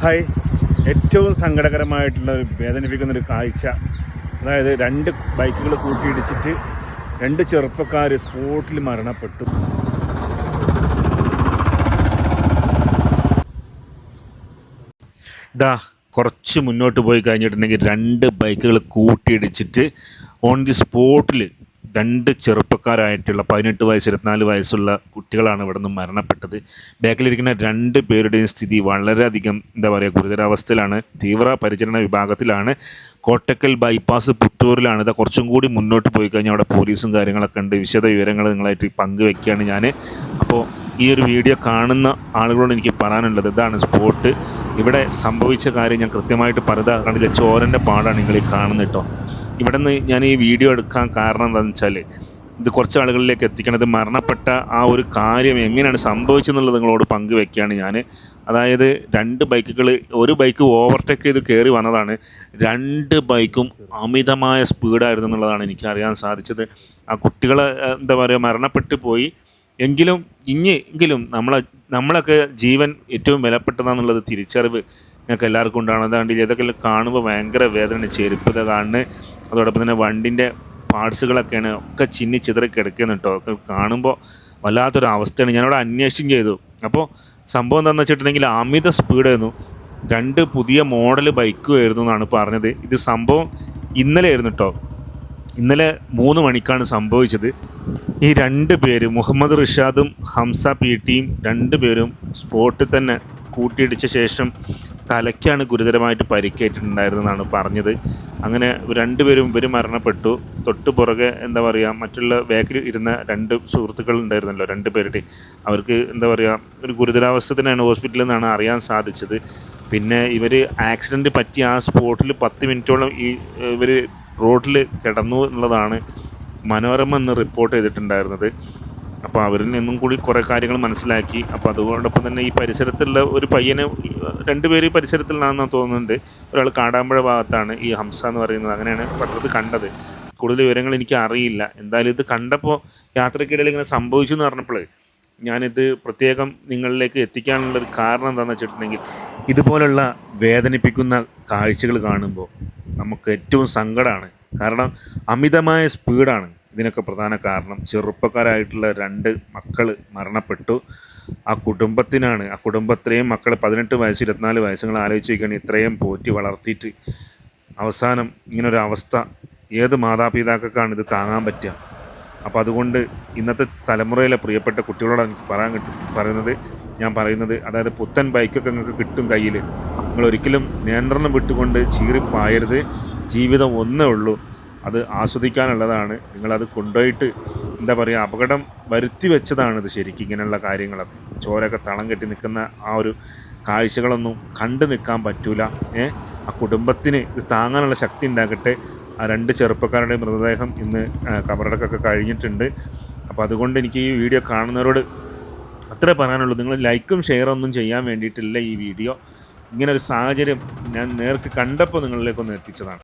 Hi ഏറ്റവും സങ്കടകരമായിട്ടുള്ള ഒരു വേദനിപ്പിക്കുന്ന ഒരു കാഴ്ച. അതായത് രണ്ട് ബൈക്കുകൾ കൂട്ടിയിടിച്ചിട്ട് രണ്ട് ചെറുപ്പക്കാർ സ്പോട്ടിൽ മരണപ്പെട്ടു. ഇതാ കുറച്ച് മുന്നോട്ട് പോയി കഴിഞ്ഞിട്ടുണ്ടെങ്കിൽ രണ്ട് ബൈക്കുകൾ കൂട്ടിയിടിച്ചിട്ട് ഓൺ ദി സ്പോട്ടിൽ രണ്ട് ചെറുപ്പക്കാരായിട്ടുള്ള പതിനെട്ട് വയസ്സ് ഇരുപത്തിനാല് വയസ്സുള്ള കുട്ടികളാണ് ഇവിടെ നിന്ന് മരണപ്പെട്ടത്. ബാക്കിലിരിക്കുന്ന രണ്ട് പേരുടെയും സ്ഥിതി വളരെയധികം എന്താ പറയുക ഗുരുതരാവസ്ഥയിലാണ്. തീവ്ര പരിചരണ വിഭാഗത്തിലാണ്. കോട്ടക്കൽ ബൈപ്പാസ് പുത്തൂരിലാണ്. ഇത് കുറച്ചും കൂടി മുന്നോട്ട് പോയി കഴിഞ്ഞാൽ അവിടെ പോലീസും കാര്യങ്ങളൊക്കെ ഉണ്ട്. വിശദ വിവരങ്ങൾ നിങ്ങളായിട്ട് പങ്കുവെക്കുകയാണ് ഞാൻ അപ്പോൾ ഈ ഒരു വീഡിയോ കാണുന്ന ആളുകളോട് എനിക്ക് പറയാനുള്ളത് ഇതാണ് സ്പോട്ട്. ഇവിടെ സംഭവിച്ച കാര്യം ഞാൻ കൃത്യമായിട്ട് പറയുക കണ്ടില്ല? ചോരന്റെ പാടാണ് നിങ്ങൾ ഈ കാണുന്നത് ഇവിടെ നിന്ന് ഞാൻ ഈ വീഡിയോ എടുക്കാൻ കാരണം എന്താണെന്ന് വെച്ചാൽ ഇത് കുറച്ച് ആളുകളിലേക്ക് എത്തിക്കണത് മരണപ്പെട്ട ആ ഒരു കാര്യം എങ്ങനെയാണ് സംഭവിച്ചെന്നുള്ളത് നിങ്ങളോട് പങ്കുവെക്കുകയാണ് ഞാൻ. അതായത് രണ്ട് ബൈക്കുകൾ ഒരു ബൈക്ക് ഓവർടേക്ക് ചെയ്ത് കയറി വന്നതാണ്. രണ്ട് ബൈക്കും അമിതമായ സ്പീഡായിരുന്നു എന്നുള്ളതാണ് എനിക്ക് അറിയാൻ സാധിച്ചത്. ആ കുട്ടികൾ എന്താ പറയുക മരണപ്പെട്ടു പോയി. എങ്കിലും ഇനി എങ്കിലും നമ്മളെ നമ്മളൊക്കെ ജീവൻ ഏറ്റവും വിലപ്പെട്ടതാണെന്നുള്ളത് തിരിച്ചറിവ് ഞങ്ങൾക്ക് എല്ലാവർക്കും ഉണ്ടാകണം അതുകൊണ്ട് ഇതൊക്കെ കാണുമ്പോൾ ഭയങ്കര വേദന ചെരുപ്പ് കാണുന്നത്. അതോടൊപ്പം തന്നെ വണ്ടിന്റെ പാർട്സുകളൊക്കെയാണ് ഒക്കെ ചിന്നി ചിതറി കിടക്കുന്നു കേട്ടോ. ഒക്കെ കാണുമ്പോൾ വല്ലാത്തൊരു അവസ്ഥയാണ്. ഞാനവിടെ അന്വേഷിച്ചും ചെയ്തു. അപ്പോൾ സംഭവം എന്താണെന്ന് വെച്ചിട്ടുണ്ടെങ്കിൽ അമിത സ്പീഡായിരുന്നു രണ്ട് പുതിയ മോഡൽ ബൈക്കുമായിരുന്നു എന്നാണ് പറഞ്ഞത്. ഇത് സംഭവം ഇന്നലെ ആയിരുന്നു കേട്ടോ. ഇന്നലെ മൂന്ന് മണിക്കാണ് സംഭവിച്ചത്. ഈ രണ്ട് പേര് മുഹമ്മദ് റിഷാദും ഹംസ പി ടിയും രണ്ട് പേരും സ്പോട്ടിൽ തന്നെ കൂട്ടിയിടിച്ച ശേഷം തലയ്ക്കാണ് ഗുരുതരമായിട്ട് പരിക്കേറ്റിട്ടുണ്ടായിരുന്നതെന്നാണ് പറഞ്ഞത്. അങ്ങനെ രണ്ടുപേരും ഇവർ മരണപ്പെട്ടു. തൊട്ട് പുറകെ എന്താ പറയുക മറ്റുള്ള ബാക്കിൽ ഇരുന്ന രണ്ട് സുഹൃത്തുക്കൾ ഉണ്ടായിരുന്നല്ലോ രണ്ട് പേരുടെ. അവർക്ക് എന്താ പറയുക ഒരു ഗുരുതരാവസ്ഥ തന്നെയാണ് ഹോസ്പിറ്റലിൽ നിന്നാണ് അറിയാൻ സാധിച്ചത്. പിന്നെ ഇവർ ആക്സിഡന്റ് പറ്റിയ ആ സ്പോട്ടിൽ പത്ത് മിനിറ്റോളം ഈ ഇവർ റോഡിൽ കിടന്നു എന്നുള്ളതാണ് മനോരമ എന്ന് റിപ്പോർട്ട് ചെയ്തിട്ടുണ്ടായിരുന്നത്. അപ്പോൾ അവരിൽ നിന്നും കൂടി കുറേ കാര്യങ്ങൾ മനസ്സിലാക്കി. അപ്പോൾ അതോടൊപ്പം തന്നെ ഈ പരിസരത്തുള്ള ഒരു പയ്യനെ രണ്ടുപേര് പരിസരത്തിലാണെന്ന് തോന്നുന്നുണ്ട്. ഒരാൾ കാടാമ്പുഴ ഭാഗത്താണ് ഈ ഹംസ എന്ന് പറയുന്നത്. അങ്ങനെയാണ് പത്രത്തിൽ കണ്ടത്. കൂടുതൽ വിവരങ്ങൾ എനിക്ക് അറിയില്ല. എന്തായാലും ഇത് കണ്ടപ്പോൾ യാത്രക്കിടയിൽ ഇങ്ങനെ സംഭവിച്ചു എന്ന് പറഞ്ഞപ്പോൾ ഞാനിത് പ്രത്യേകം നിങ്ങളിലേക്ക് എത്തിക്കാനുള്ള ഒരു കാരണം എന്താണെന്ന് വെച്ചിട്ടുണ്ടെങ്കിൽ ഇതുപോലുള്ള വേദനിപ്പിക്കുന്ന കാഴ്ചകൾ കാണുമ്പോൾ നമുക്ക് ഏറ്റവും സങ്കടമാണ് കാരണം അമിതമായ സ്പീഡാണ്. ഇതിനൊക്കെ പ്രധാന കാരണം ചെറുപ്പക്കാരായിട്ടുള്ള രണ്ട് മക്കൾ മരണപ്പെട്ടു. ആ കുടുംബത്തിനാണ് ആ കുടുംബത്തിലെയും മക്കൾ പതിനെട്ട് വയസ്സ് ഇരുപത്തിനാല് വയസ്സുകൾ ആലോചിച്ച് നോക്കുകയാണെങ്കിൽ ഇത്രയും പോറ്റി വളർത്തിയിട്ട്. അവസാനം ഇങ്ങനൊരു അവസ്ഥ. ഏത് മാതാപിതാക്കൾക്കാണ് ഇത് താങ്ങാൻ പറ്റുക? അപ്പോൾ അതുകൊണ്ട് ഇന്നത്തെ തലമുറയിലെ പ്രിയപ്പെട്ട കുട്ടികളോട് എനിക്ക് പറയാൻ കിട്ടും പറയുന്നത്. ഞാൻ പറയുന്നത് അതായത് പുത്തൻ ബൈക്കൊക്കെ നിങ്ങൾക്ക് കിട്ടും കയ്യിൽ നിങ്ങൾ ഒരിക്കലും നിയന്ത്രണം വിട്ടുകൊണ്ട് ചീറിപ്പായരുത്. ജീവിതം ഒന്നേ ഉള്ളൂ. അത് ആസ്വദിക്കാനുള്ളതാണ്. നിങ്ങളത് കൊണ്ടുപോയിട്ട് എന്താ പറയുക അപകടം വരുത്തി വെച്ചതാണിത് ശരിക്കും ഇങ്ങനെയുള്ള കാര്യങ്ങളൊക്കെ. ചോരൊക്കെ തളം കെട്ടി നിൽക്കുന്ന ആ ഒരു കാഴ്ചകളൊന്നും കണ്ടു നിൽക്കാൻ പറ്റൂല. ഏ? ആ കുടുംബത്തിന് ഇത് താങ്ങാനുള്ള ശക്തി ഉണ്ടാകട്ടെ. ആ രണ്ട് ചെറുപ്പക്കാരുടെ മൃതദേഹം ഇന്ന് കബറടക്കൊക്കെ കഴിഞ്ഞിട്ടുണ്ട്. അപ്പോൾ അതുകൊണ്ട് എനിക്ക് ഈ വീഡിയോ കാണുന്നവരോട് അത്രേ പറയാനുള്ളൂ. നിങ്ങൾ ലൈക്കും ഷെയറും ഒന്നും ചെയ്യാൻ വേണ്ടിയിട്ടില്ല ഈ വീഡിയോ. ഇങ്ങനെ ഒരു സാഹചര്യം ഞാൻ നേർക്ക് കണ്ടപ്പോൾ നിങ്ങളിലേക്കൊന്ന് എത്തിച്ചതാണ്.